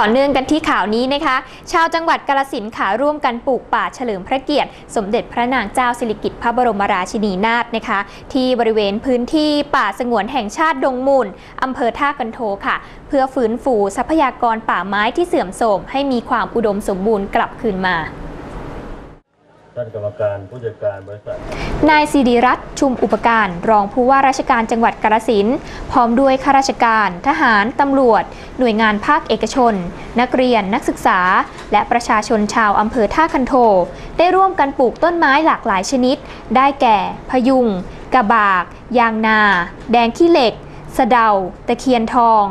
ต่อเนื่องกันที่ข่าวนี้นะคะ ชาวจังหวัดกาลสินค่ะร่วมกันปลูกป่าเฉลิมพระเกียรติ สมเด็จพระนางเจ้าสิริกิติ์พระบรมราชินีนาถนะคะ ที่บริเวณพื้นที่ป่าสงวนแห่งชาติดงมูลอำเภอท่ากันโทค่ะ เพื่อฟื้นฟูทรัพยากรป่าไม้ที่เสื่อมโทรมให้มีความอุดมสมบูรณ์กลับคืนมา ท่านกรรมการผู้จัดการบริษัท นายสิริรัตน์ชุมอุปการ รองผู้ว่าราชการจังหวัดกาฬสินธุ์พร้อมด้วยข้าราชการ ทหาร ตำรวจ หน่วยงานภาคเอกชน นักเรียน นักศึกษา และประชาชนชาวอำเภอท่าคันโท ได้ร่วมกันปลูกต้นไม้หลากหลายชนิด ได้แก่ พยุง กระบาก ยางนา แดงขี้เหล็ก สะเดา ตะเคียนทอง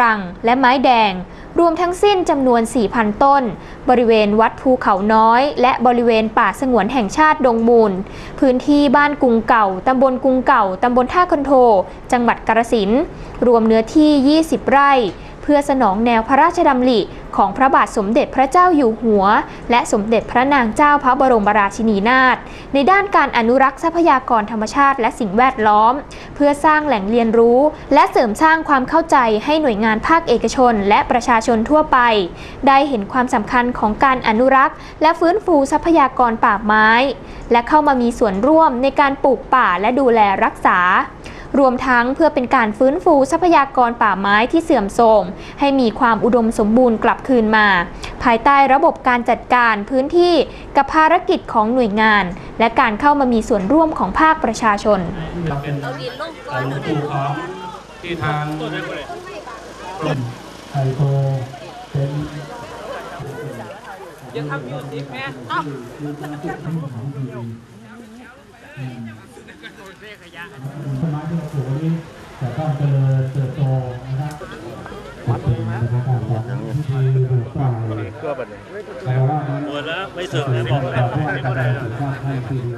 รัง และไม้แดง รวมทั้งสิ้นจำนวน 4,000 ต้น บริเวณวัดภูเขาน้อย และบริเวณป่าสงวนแห่งชาติดงมูล พื้นที่บ้านกุงเก่า ตำบลกุงเก่า ตำบลท่าคอนโท จังหวัดกาฬสินรวมเนื้อที่ 20 ไร่ เพื่อสนองแนวพระราชดำริ ของพระบาทสมเด็จพระเจ้าอยู่หัว และสมเด็จพระนางเจ้าพระบรมราชินีนาถในด้านการอนุรักษ์ทรัพยากรธรรมชาติและสิ่งแวดล้อม เพื่อสร้างแหล่งเรียนรู้ และเสริมสร้างความเข้าใจให้หน่วยงานภาคเอกชน และประชาชนทั่วไป ได้เห็นความสำคัญของการอนุรักษ์ และฟื้นฟูทรัพยากรป่าไม้ และเข้ามามีส่วนร่วมในการปลูกป่าและดูแลรักษา รวมทั้งเพื่อเป็นการฟื้นฟูทรัพยากรป่าไม้ที่เสื่อมโทรม ให้มีความอุดมสมบูรณ์กลับคืนมา ภายใต้ระบบการจัดการพื้นที่กับภารกิจของหน่วยงาน และการเข้ามามีส่วนร่วมของภาคประชาชนเป็นการลงทุนของที่ทางกรมไอโทเป็นยังทำยูสิแม่ต้นไม้ ที่เราปลูกนี้จะต้องเจริญเติบโตนะครับเป็นบรรยากาศของพิธีปลูกป่าแต่ว่ามันหมดแล้วไม่เสริมแล้วบอกแล้วไม่ได้ให้ที่ดี